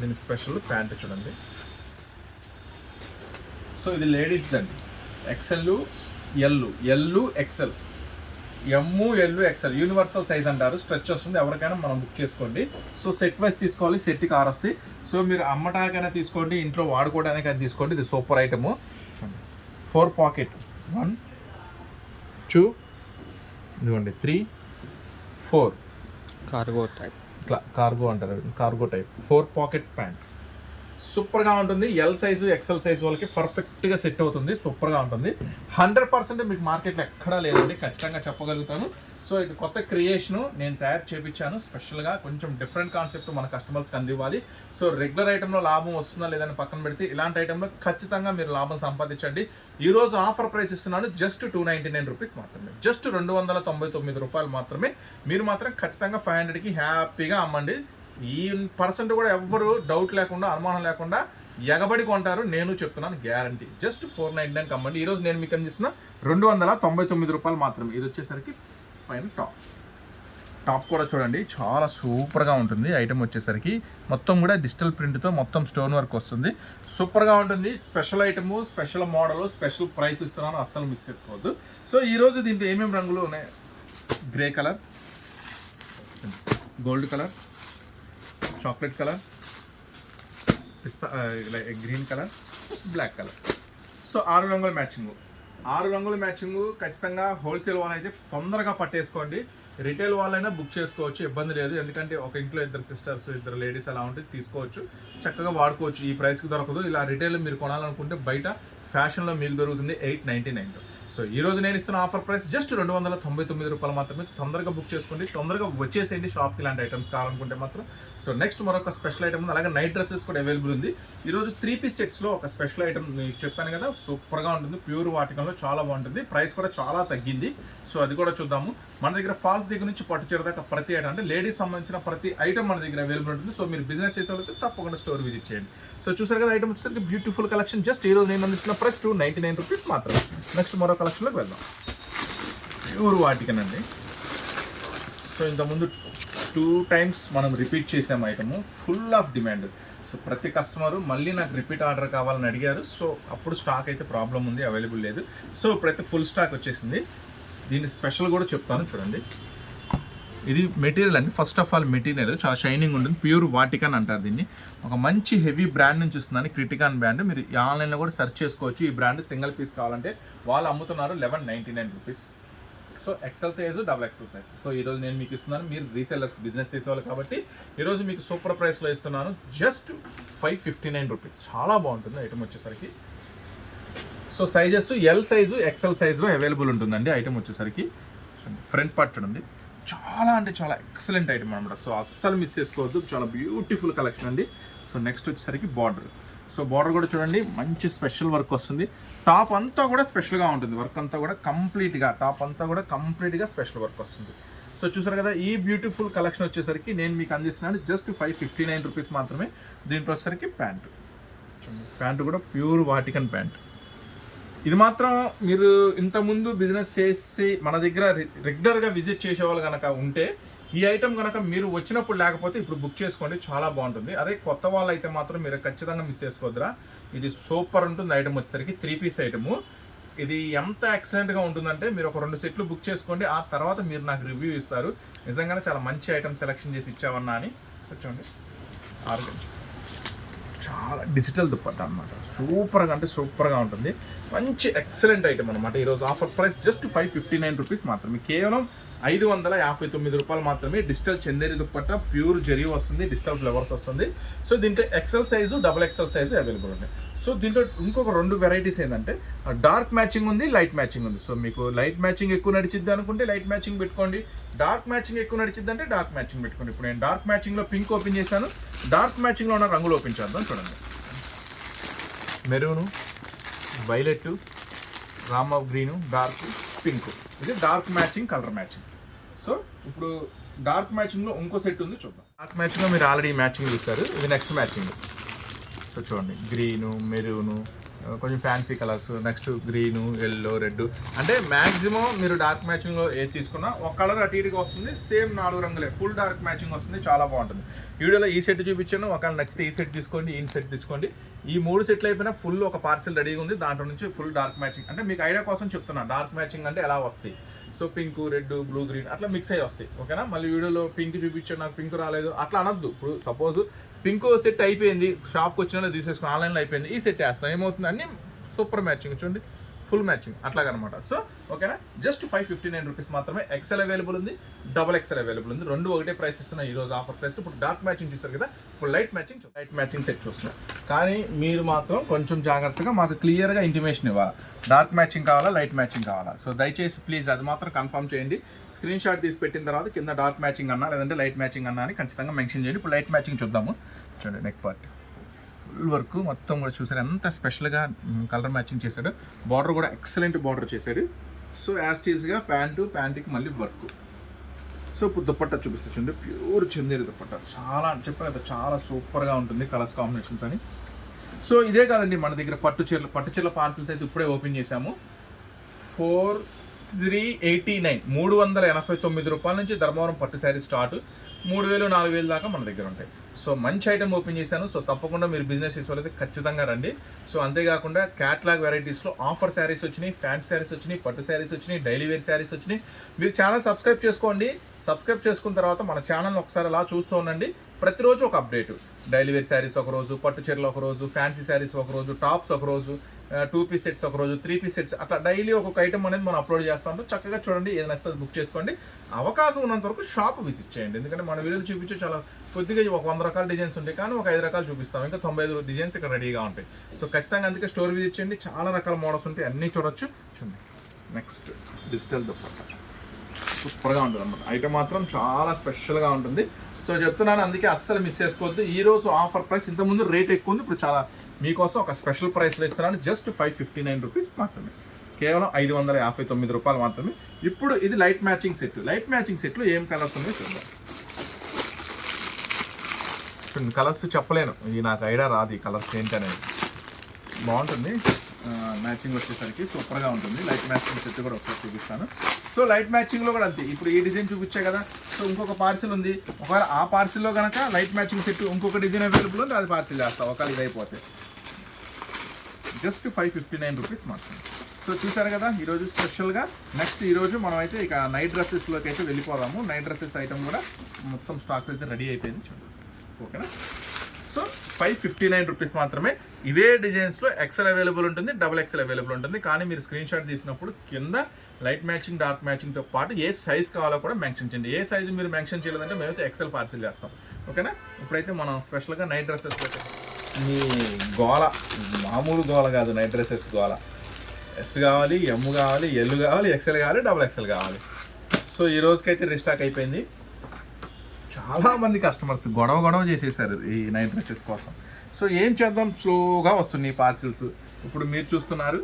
దీని స్పెషల్ ప్యాంట్ చూడండి. సో ఇది లేడీస్ దండి XL L L XL. M L XL universal size అంటారు. స్ట్రెచ్ వస్తుంది. ఎవరికైనా మనం బుక్ చేసుకోండి. సో సెట్ వైస్ తీసుకోవాలి. సెట్కి కార్ వస్తాయి. సో మీరు అమ్మటాకైనా తీసుకోండి. ఇంట్లో వాడుకోవడానికి అది తీసుకోండి. ఇది super item four pocket one two ఇదిగోండి. త్రీ ఫోర్ కార్గో టైప్ ఇట్లా కార్గో అంటారు. Cargo type four pocket pant సూపర్గా ఉంటుంది. ఎల్ సైజు ఎక్సెల్ సైజ్ వాళ్ళకి పర్ఫెక్ట్గా సెట్ అవుతుంది. సూపర్గా ఉంటుంది. హండ్రెడ్ పర్సెంట్ మీకు మార్కెట్లో ఎక్కడా లేదండి. ఖచ్చితంగా చెప్పగలుగుతాను. సో ఇది కొత్త క్రియేషను నేను తయారు చేపించాను. స్పెషల్గా కొంచెం డిఫరెంట్ కాన్సెప్ట్ మన కస్టమర్స్కి అందివ్వాలి. సో రెగ్యులర్ ఐటెంలో లాభం వస్తుందా లేదని పక్కన పెడితే ఇలాంటి ఐటెంలో ఖచ్చితంగా మీరు లాభం సంపాదించండి. ఈరోజు ఆఫర్ ప్రైస్ ఇస్తున్నాను. Just two ninety nine rupees మాత్రమే. జస్ట్ రెండు వందల తొంభై తొమ్మిది రూపాయలు మాత్రమే. మీరు మాత్రం ఖచ్చితంగా ఫైవ్ హండ్రెడ్కి హ్యాపీగా అమ్మండి. ఈ పర్సెంట్ కూడా ఎవ్వరు డౌట్ లేకుండా అనుమానం లేకుండా ఎగబడి కొంటారు. నేను చెప్తున్నాను guarantee just four nine nine కమ్మండి ఈరోజు నేను మీకు అందిస్తున్న రెండు వందల తొంభై తొమ్మిది రూపాయలు మాత్రమే. ఇది వచ్చేసరికి పైన టాప్. టాప్ కూడా చూడండి. చాలా సూపర్గా ఉంటుంది. ఐటమ్ వచ్చేసరికి మొత్తం కూడా డిజిటల్ ప్రింట్తో మొత్తం స్టోన్ వర్క్ వస్తుంది. సూపర్గా ఉంటుంది. Special item special model special price ఇస్తున్నాను. అస్సలు మిస్ చేసుకోవద్దు. సో ఈరోజు దీంట్లో ఏమేమి రంగులు ఉన్నాయి? Grey colour gold colour chocolate colour పిస్తా green colour black colour so ఆరు రంగుల మ్యాచింగ్ ఆరు రంగుల మ్యాచింగ్ ఖచ్చితంగా హోల్సేల్ వాళ్ళ అయితే తొందరగా పట్టేసుకోండి. రిటైల్ వాళ్ళైనా బుక్ చేసుకోవచ్చు ఇబ్బంది లేదు. ఎందుకంటే ఒక ఇంట్లో ఇద్దరు సిస్టర్స్ ఇద్దరు లేడీస్ అలా ఉంటే తీసుకోవచ్చు. చక్కగా వాడుకోవచ్చు. ఈ ప్రైస్కి దొరకదు. ఇలా రిటైల్ మీరు కొనాలనుకుంటే బయట ఫ్యాషన్లో మీకు దొరుకుతుంది ఎయిట్ నైంటీ నైన్ సో ఈ రోజు నేను ఇస్తున్న ఆఫర్ ప్రైస్ జస్ట్ రెండు వందల తొంభై తొమ్మిది రూపాయలు మాత్రమే. తొందరగా బుక్ చేసుకోండి. తొందరగా వచ్చేసేయండి షాప్కి ఇలాంటి ఐటమ్స్ కావాలనుకుంటే మాత్రం. సో నెక్స్ట్ మరొక స్పెషల్ ఐటమ్ ఉంది. అలాగే నైట్ డ్రెస్సెస్ కూడా అవైలబుల్ ఉంది. ఈరోజు త్రీ పీస్ సెట్స్లో ఒక స్పెషల్ ఐటమ్ మీకు చెప్పాను కదా. సూపర్గా ఉంటుంది. ప్యూర్ వాటికంలో చాలా బాగుంటుంది. ప్రైస్ కూడా చాలా తగ్గింది. సో అది కూడా చూద్దాము. మన దగ్గర ఫాల్స్ దగ్గర నుంచి పట్టు చీర దాకా ప్రతి ఐటమ్ అంటే లేడీస్ సంబంధించిన ప్రతి ఐటమ్ మన దగ్గర అవైలబుల్ ఉంటుంది. సో మీరు బిజినెస్ చేసే వాళ్ళైతే తప్పకుండా స్టోర్ విజిట్ చేయండి. సో చూసారు కదా ఐటమ్ వచ్చేసరికి బ్యూటిఫుల్ కలెక్షన్ జస్ట్ ఈ రోజు నేను అందిస్తున్న price two ninety nine rupees మాత్రం నెక్స్ట్ మరో కలెక్షన్లోకి వెళ్దాం. ప్యూర్ వాటికనండి. సో ఇంతకుముందు టూ టైమ్స్ మనం రిపీట్ చేసాం item full of demand. So ప్రతి కస్టమరు మళ్ళీ నాకు రిపీట్ ఆర్డర్ కావాలని అడిగారు. సో అప్పుడు స్టాక్ అయితే ప్రాబ్లం ఉంది అవైలబుల్ లేదు. సో ఇప్పుడైతే ఫుల్ స్టాక్ వచ్చేసింది. దీని స్పెషల్ కూడా చెప్తాను చూడండి. ఇది మెటీరియల్ అండి. ఫస్ట్ ఆఫ్ ఆల్ మెటీరియల్ చాలా షైనింగ్ ఉంటుంది. ప్యూర్ వాటికన్ అంటారు దీన్ని. ఒక మంచి హెవీ బ్రాండ్ నుంచి వస్తుందని క్రిటికాన్ బ్రాండ్ మీరు ఆన్లైన్లో కూడా సెర్చ్ చేసుకోవచ్చు. ఈ బ్రాండ్ సింగిల్ పీస్ కావాలంటే వాళ్ళు అమ్ముతున్నారు eleven ninety nine rupees so XL size double XL size so ఈరోజు నేను మీకు ఇస్తున్నాను. మీరు రీసెల్లర్స్ బిజినెస్ చేసేవాళ్ళు కాబట్టి ఈరోజు మీకు సూపర్ ప్రైస్లో ఇస్తున్నాను. Just five fifty nine rupees చాలా బాగుంటుంది ఐటమ్ వచ్చేసరికి. So sizes L size XL సైజులో అవైలబుల్ ఉంటుందండి ఐటమ్ వచ్చేసరికి. ఫ్రంట్ పార్ట్ చూడండి. చాలా అంటే చాలా ఎక్సలెంట్ ఐటమ్ అనమాట సో అస్సలు మిస్ చేసుకోవద్దు. చాలా బ్యూటిఫుల్ కలెక్షన్ అండి. సో నెక్స్ట్ వచ్చేసరికి బార్డర్ సో బార్డర్ కూడా చూడండి మంచి స్పెషల్ వర్క్ వస్తుంది. టాప్ అంతా కూడా స్పెషల్గా ఉంటుంది. వర్క్ అంతా కూడా కంప్లీట్గా టాప్ అంతా కూడా కంప్లీట్గా స్పెషల్ వర్క్ వస్తుంది. సో చూసారు కదా ఈ బ్యూటిఫుల్ కలెక్షన్ వచ్చేసరికి నేను మీకు అందిస్తున్నాను. Just five fifty nine rupees మాత్రమే. దీంట్లో వచ్చేసరికి ప్యాంటు. ప్యాంటు కూడా ప్యూర్ వాటికన్ ప్యాంట్ ఇది మాత్రం మీరు ఇంతకుముందు బిజినెస్ చేసి మన దగ్గర రె- రెగ్యులర్గా విజిట్ చేసే వాళ్ళు కనుక ఉంటే ఈ ఐటమ్ కనుక మీరు వచ్చినప్పుడు లేకపోతే ఇప్పుడు బుక్ చేసుకోండి చాలా బాగుంటుంది. అదే కొత్త వాళ్ళు అయితే మాత్రం మీరు ఖచ్చితంగా మిస్ చేసుకోవద్దురా. ఇది సూపర్ ఉంటుంది ఐటమ్ వచ్చేసరికి త్రీ పీస్ ఐటము ఇది ఎంత ఎక్సలెంట్గా ఉంటుందంటే మీరు ఒక రెండు సెట్లు బుక్ చేసుకోండి ఆ తర్వాత మీరు నాకు రివ్యూ ఇస్తారు. నిజంగానే చాలా మంచి ఐటమ్ సెలెక్షన్ చేసి ఇచ్చావన్నా అని. చూడండి. ఆర్గంజ్ చాలా డిజిటల్ దుప్పట్ట అనమాట సూపర్గా అంటే సూపర్గా ఉంటుంది. మంచి ఎక్సలెంట్ ఐటమ్ అనమాట ఈరోజు offer price just five fifty nine rupees మాత్రమే. కేవలం ఐదు వందల యాభై తొమ్మిది రూపాయలు మాత్రమే డిజిటల్ చందేరి దుప్పట్ట ప్యూర్ జరీ వస్తుంది డిజిటల్ ఫ్లవర్స్ వస్తుంది. సో దీంట్లో XL size double XL size available ఉన్నాయి. సో దీంట్లో ఇంకొక రెండు వెరైటీస్ ఏంటంటే డార్క్ మ్యాచింగ్ ఉంది లైట్ మ్యాచింగ్ ఉంది. సో మీకు లైట్ మ్యాచింగ్ ఎక్కువ నడిచిద్ది అనుకుంటే లైట్ మ్యాచింగ్ పెట్టుకోండి. డార్క్ మ్యాచింగ్ ఎక్కువ నడిచిద్ది అంటే డార్క్ మ్యాచింగ్ పెట్టుకోండి. ఇప్పుడు నేను డార్క్ మ్యాచింగ్లో పింక్ ఓపెన్ చేశాను. డార్క్ మ్యాచింగ్లో ఉన్న రంగులు ఓపెన్ చేద్దాం చూడండి. మెరూను. వైలెట్ రామ్ ఆఫ్ గ్రీను డార్క్ పింక్ ఇది dark matching colour matching so ఇప్పుడు డార్క్ మ్యాచింగ్లో ఇంకో సెట్ ఉంది చూద్దాం. డార్క్ మ్యాచింగ్లో మీరు ఆల్రెడీ మ్యాచింగ్ చూస్తారు ఇది నెక్స్ట్ మ్యాచింగ్ సో చూడండి. గ్రీను మెరూను కొంచెం fancy colours next green yellow red అంటే మ్యాక్సిమం మీరు డార్క్ మ్యాచింగ్లో ఏది తీసుకున్నా ఒక కలర్ అటు ఇటుగా వస్తుంది. సేమ్ నాలుగు రంగులే. ఫుల్ డార్క్ మ్యాచింగ్ వస్తుంది. చాలా బాగుంటుంది. వీడియోలో ఈ సెట్ చూపించాను. ఒకవేళ నెక్స్ట్ ఈ సెట్ తీసుకోండి ఈ సెట్ తీసుకోండి. ఈ మూడు సెట్లు అయిపోయినా ఫుల్ ఒక పార్సిల్ రెడీగా ఉంది. దాంట్లో నుంచి ఫుల్ డార్క్ మ్యాచింగ్ అంటే మీకు ఐడియా కోసం చెప్తున్నా. డార్క్ మ్యాచింగ్ అంటే ఎలా వస్తాయి? So pink red blue green అట్లా మిక్స్ అయ్యి వస్తాయి. ఓకేనా మళ్ళీ వీడియోలో పింక్ చూపించాడు. నాకు పింక్ రాలేదు. అట్లా అనొద్దు. ఇప్పుడు సపోజ్ పింక్ సెట్ అయిపోయింది. షాప్కి వచ్చిన తీసేసుకుని ఆన్లైన్లో అయిపోయింది. ఈ సెట్ వేస్తాం. ఏమవుతుంది? అన్నీ సూపర్ మ్యాచింగ్ చూడండి. ఫుల్ మ్యాచింగ్ అట్లాగనమాట. సో ఓకేనా? Just five fifty nine rupees మాత్రమే ఎక్సెల్ అవైలబుల్ ఉంది డబల్ ఎక్సెల్ అవైలబుల్ ఉంది. రెండు ఒకటే ప్రైస్ ఇస్తున్నా ఈ రోజు ఆఫర్ ప్రైస్ ఇప్పుడు డార్క్ మ్యాచింగ్ చూస్తారు కదా? ఇప్పుడు light matching light matching set చూస్తున్నా. కానీ మీరు మాత్రం కొంచెం జాగ్రత్తగా మాకు క్లియర్గా ఇంటిమేషన్ ఇవ్వాలి. డార్క్ మ్యాచింగ్ కావాలా లైట్ మ్యాచింగ్ కావాలా? సో దయచేసి ప్లీజ్ అది మాత్రం కన్ఫర్మ్ చేయండి. స్క్రీన్ షాట్ తీసి పెట్టిన తర్వాత కింద డార్క్ మ్యాచింగ్ అన్నా లేదంటే లైట్ మ్యాచింగ్ అన్నా అని ఖచ్చితంగా మెన్షన్ చేయండి. ఇప్పుడు లైట్ మ్యాచింగ్ చూద్దాము. చూడండి నెక్ పార్ట్ ఫుల్ వర్క్ మొత్తం కూడా చూసారు. ఎంత స్పెషల్గా కలర్ మ్యాచింగ్ చేశాడు. బార్డర్ కూడా ఎక్సలెంట్ బార్డర్ చేశాడు. సో యాస్టీస్గా ప్యాంటు ప్యాంటుకి మళ్ళీ వర్క్ సో ఇప్పుడు దుప్పట్టా చూపిస్తే చూడండి. ప్యూర్ చందేరి దుప్పట్టా. చాలా చెప్పా కదా చాలా సూపర్గా ఉంటుంది కలర్స్ కాంబినేషన్స్ అని. సో ఇదే కాదండి మన దగ్గర పట్టు చీరలు. పట్టు చీరల పార్సల్స్ అయితే ఇప్పుడే ఓపెన్ చేశాము. ఫోర్ త్రీ ఎయిటీ నైన్ మూడు వందల ఎనభై తొమ్మిది రూపాయల నుంచి ధర్మవరం పట్టు శారీ స్టార్ట్ మూడు వేలు నాలుగు వేలు దాకా మన దగ్గర ఉంటాయి. సో మంచి ఐటమ్ ఓపెన్ చేశాను. సో తప్పకుండా మీరు బిజినెస్ చేసేవాళ్ళైతే ఖచ్చితంగా రండి. సో అంతేకాకుండా క్యాట్లాగ్ వెరైటీస్లో ఆఫర్ శారీస్ వచ్చినాయి ఫ్యాన్స్ శారీస్ వచ్చినాయి పట్టు శారీస్ వచ్చినాయి డైలీ వేర్ శారీస్ వచ్చినాయి. మీరు ఛానల్ సబ్స్క్రైబ్ చేసుకోండి. సబ్స్క్రైబ్ చేసుకున్న తర్వాత మన ఛానల్ ఒకసారి అలా చూస్తూ ఉండండి. ప్రతిరోజు ఒక అప్డేట్ డైలీ వేర్ శారీస్ ఒక రోజు పట్టు చీరలు ఒక రోజు ఫ్యాన్సీ శారీస్ ఒకరోజు టాప్స్ ఒకరోజు టూ పీస్ సెట్స్ ఒక రోజు త్రీ పీస్ సెట్స్ అట్లా డైలీ ఒక్కొక్క ఐటమ్ అనేది మనం అప్లోడ్ చేస్తూ ఉంటాం చక్కగా చూడండి ఏదైనా నచ్చితే బుక్ చేసుకోండి. అవకాశం ఉన్నంత వరకు షాప్ విజిట్ చేయండి. ఎందుకంటే మన వీడియోలు చూపించే చాలా కొద్దిగా ఒక వంద రకాల డిజైన్స్ ఉంటాయి. కానీ ఒక ఐదు రకాలు చూపిస్తాం. ఇంకా తొంభై ఐదు డిజైన్స్ ఇక్కడ రెడీగా ఉంటాయి. సో ఖచ్చితంగా అందుకే స్టోర్ విజిట్ చేయండి. చాలా రకాల మోడల్స్ ఉంటాయి. అన్నీ చూడొచ్చు. చూడండి. నెక్స్ట్ డిజిటల్ దుప్పట్టా సూపర్గా ఉంటుంది అనమాట ఐటమ్ మాత్రం చాలా స్పెషల్గా ఉంటుంది. సో చెప్తున్నాను అందుకే అస్సలు మిస్ చేసుకోవద్దు. ఈ రోజు ఆఫర్ ప్రైస్ ఇంతకుముందు రేట్ ఎక్కువ ఉంది. ఇప్పుడు చాలా మీకోసం ఒక స్పెషల్ ప్రైస్లో ఇస్తున్నాను. Just five fifty nine rupees మాత్రమే. కేవలం ఐదు వందల యాభై తొమ్మిది రూపాయలు మాత్రమే. ఇప్పుడు ఇది light matching set. Light matching సెట్లో ఏం కలర్స్ ఉన్నాయో చూద్దాం. చూడండి కలర్స్ చెప్పలేను. ఇది నాకు ఐడియా రాదు ఈ కలర్స్ ఏంటనేది. బాగుంటుంది. మ్యాచింగ్ వచ్చేసరికి సూపర్గా ఉంటుంది. లైట్ మ్యాచింగ్ సెట్ కూడా ఒకసారి చూపిస్తాను. సో లైట్ మ్యాచింగ్లో కూడా అంతే. ఇప్పుడు ఈ డిజైన్ చూపించా కదా. సో ఇంకొక పార్సిల్ ఉంది. ఒకవేళ ఆ పార్సిల్లో కనుక లైట్ మ్యాచింగ్ సెట్ ఇంకొక డిజైన్ అవైలబుల్ ఉంది అది పార్సిల్ చేస్తాం. ఒకవేళ ఇది అయిపోతే. Just five fifty nine rupees మాత్రమే. సో చూసారు కదా ఈరోజు స్పెషల్గా. నెక్స్ట్ ఈరోజు మనమైతే ఇక నైట్ డ్రెస్సెస్లోకి అయితే వెళ్ళిపోదాము. నైట్ డ్రెస్సెస్ ఐటమ్ కూడా మొత్తం స్టాక్ అయితే రెడీ అయిపోయింది చూడండి ఓకేనా? So five fifty nine rupees మాత్రమే. ఇవే డిజైన్స్లో ఎక్సెల్ అవైలబుల్ ఉంటుంది డబుల్ ఎక్సెల్ అవైలబుల్ ఉంటుంది. కానీ మీరు స్క్రీన్ షాట్ తీసినప్పుడు కింద లైట్ మ్యాచింగ్ డార్క్ మ్యాచింగ్తో పాటు ఏ సైజ్ కావాలో కూడా మెన్షన్ చేయండి. ఏ సైజు మీరు మెన్షన్ చేయలేదంటే మేమైతే ఎక్సెల్ పార్సిల్ చేస్తాం. ఓకేనా? ఇప్పుడైతే మనం స్పెషల్గా నైట్ డ్రెస్సెస్ మీ గోల మామూలు గోల కాదు నైట్ డ్రెస్సెస్ గోల. ఎస్ కావాలి ఎమ్ కావాలి ఎల్ కావాలి ఎక్సెల్ కావాలి డబుల్ ఎక్సెల్ కావాలి. సో ఈ రోజుకైతే రిస్టాక్ అయిపోయింది. చాలామంది కస్టమర్స్ గొడవ గొడవ చేసేసారు ఈ నైట్ డ్రెస్సెస్ కోసం. సో ఏం చేద్దాం? స్లోగా వస్తున్నాయి పార్సిల్స్ ఇప్పుడు మీరు చూస్తున్నారు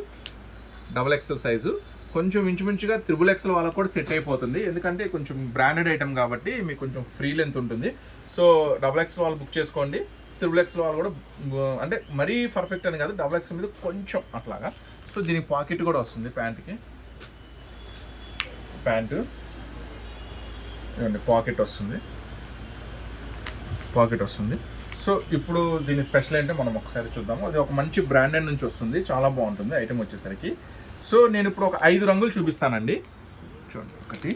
డబుల్ ఎక్సెల్ సైజు కొంచెం ఇంచుమించుగా త్రిబుల్ ఎక్సెల్ వాళ్ళకు కూడా సెట్ అయిపోతుంది. ఎందుకంటే కొంచెం బ్రాండెడ్ ఐటమ్ కాబట్టి మీకు కొంచెం ఫ్రీ లెంత్ ఉంటుంది. సో డబుల్ ఎక్సెల్ వాళ్ళు బుక్ చేసుకోండి. త్రిబుల్ ఎక్స్ వాళ్ళు కూడా అంటే మరీ పర్ఫెక్ట్ అని కాదు డబుల్ ఎక్స్ మీద కొంచెం అట్లాగా. సో దీనికి పాకెట్ కూడా వస్తుంది ప్యాంట్కి ప్యాంటు ఇవ్వండి పాకెట్ వస్తుంది. పాకెట్ వస్తుంది. సో ఇప్పుడు దీని స్పెషల్ ఏంటో మనం ఒకసారి చూద్దాము. అది ఒక మంచి బ్రాండెడ్ నుంచి వస్తుంది. చాలా బాగుంటుంది ఐటెం వచ్చేసరికి. సో నేను ఇప్పుడు ఒక ఐదు రంగులు చూపిస్తానండి. చూడండి ఒకటి.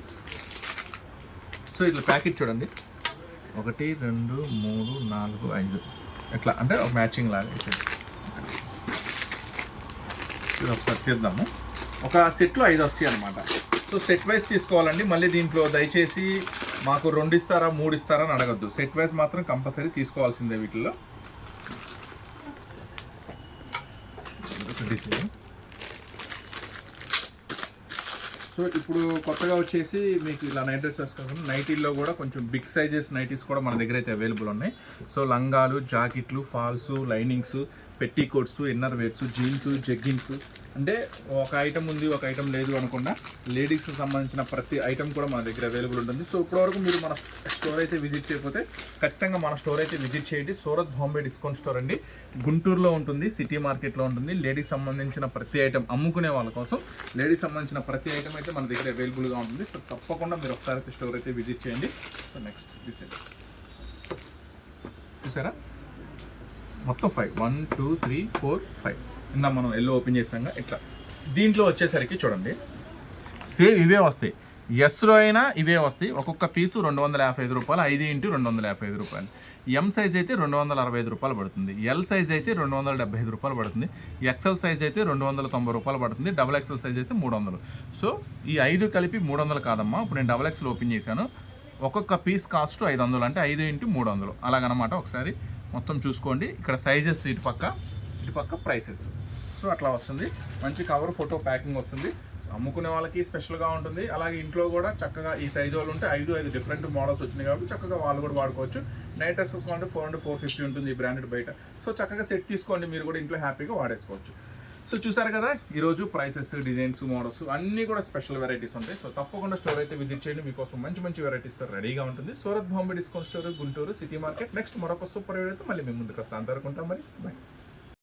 సో ఇట్లా ప్యాకెట్ చూడండి. ఒకటి రెండు మూడు నాలుగు ఐదు. ఎట్లా? అంటే ఒక మ్యాచింగ్ లాగా ఇచ్చేది. ఇది ఒకసారి చేద్దాము. ఒక సెట్లో ఐదు వస్తాయి అనమాట సో సెట్ వైజ్ తీసుకోవాలండి. మళ్ళీ దీంట్లో దయచేసి మాకు రెండు ఇస్తారా మూడు ఇస్తారా అని అడగద్దు. సెట్ వైజ్ మాత్రం కంపల్సరీ తీసుకోవాల్సిందే వీటిల్లో. డిసిజన్ డిజైన్ సో ఇప్పుడు కొత్తగా వచ్చేసి మీకు ఇలా నైట్ డ్రెస్సెస్ కాకుండా నైటీల్లో కూడా కొంచెం బిగ్ సైజెస్ నైటీస్ కూడా మన దగ్గర అయితే అవైలబుల్ ఉన్నాయి. సో లంగాలు జాకెట్లు falls linings petticoats inner wears jeans jeggings. అంటే ఒక ఐటమ్ ఉంది ఒక ఐటమ్ లేదు అనుకున్నా లేడీస్కి సంబంధించిన ప్రతి ఐటమ్ కూడా మన దగ్గర అవైలబుల్ ఉంటుంది. సో ఇప్పటివరకు మీరు మన స్టోర్ అయితే విజిట్ చేయకపోతే ఖచ్చితంగా మన స్టోర్ అయితే విజిట్ చేయండి. సూరత్ బాంబే డిస్కౌంట్ స్టోర్ అండి. గుంటూరులో ఉంటుంది సిటీ మార్కెట్లో ఉంటుంది. లేడీస్ సంబంధించిన ప్రతి ఐటమ్ అమ్ముకునే వాళ్ళ కోసం లేడీస్ సంబంధించిన ప్రతి ఐటమ్ అయితే మన దగ్గర అవైలబుల్గా ఉంటుంది. సో తప్పకుండా మీరు ఒకసారి అయితే స్టోర్ అయితే విజిట్ చేయండి. సో నెక్స్ట్ దిస్ చూసారా? మొత్తం five one two three four five ఇందా మనం ఎల్లో ఓపెన్ చేసాక ఇట్లా. దీంట్లో వచ్చేసరికి చూడండి. సేమ్ ఇవే వస్తాయి. ఎస్లో అయినా ఇవే వస్తాయి. ఒక్కొక్క పీసు రెండు వందల యాభై ఐదు రూపాయలు ఐదు ఇంటూ రెండు వందల యాభై ఐదు రూపాయలు. ఎం సైజ్ అయితే రెండు వందల అరవై ఐదు రూపాయలు పడుతుంది. ఎల్ సైజ్ అయితే రెండు వందల డెబ్బై ఐదు రూపాయలు పడుతుంది. ఎక్సెల్ సైజ్ అయితే రెండు వందల తొంభై రూపాయలు పడుతుంది. డబుల్ ఎక్సెల్ సైజ్ అయితే మూడు వందలు. సో ఈ ఐదు కలిపి మూడు వందలు కాదమ్మా. ఇప్పుడు నేను డబుల్ ఎక్సెల్ ఓపెన్ చేశాను. ఒక్కొక్క పీస్ కాస్ట్ ఐదు వందలు. అంటే ఐదు ఇంటూ మూడు వందలు. అలాగనమాట ఒకసారి. మొత్తం చూసుకోండి. ఇక్కడ సైజెస్ ఇటు పక్క ఇటు పక్క ప్రైసెస్ సో అట్లా వస్తుంది. మంచి కవర్ ఫోటో ప్యాకింగ్ వస్తుంది. అమ్ముకునే వాళ్ళకి స్పెషల్గా ఉంటుంది. అలాగే ఇంట్లో కూడా చక్కగా ఈ సైజు వాళ్ళు ఉంటే ఐదు ఐదు డిఫరెంట్ మోడల్స్ వచ్చినాయి కాబట్టి చక్కగా వాళ్ళు కూడా వాడుకోవచ్చు. నైట్ డ్రెస్ చూసుకుంటే ఫోర్ హండ్రెడ్ ఫోర్ ఫిఫ్టీ ఉంటుంది ఈ బ్రాండెడ్ బయట. సో చక్కగా సెట్ తీసుకోండి. మీరు కూడా ఇంట్లో హ్యాపీగా వాడేసుకోవచ్చు. సో చూసారు కదా ఈరోజు ప్రైసెస్ డిజైన్స్ మోడల్స్ అన్నీ కూడా స్పెషల్ వెరైటీస్ ఉంటాయి. సో తప్పకుండా స్టోర్ అయితే విజిట్ చేయండి. మీకోసం మంచి మంచి వెరైటీస్తో రెడీగా ఉంటుంది. Surat Bombay discount store Guntur city market next మరొక సూపర్ వీడియోతో మళ్ళీ మేము ముందుకు వస్తాం అంతవరకు ఉంటాం మరి. బాయ్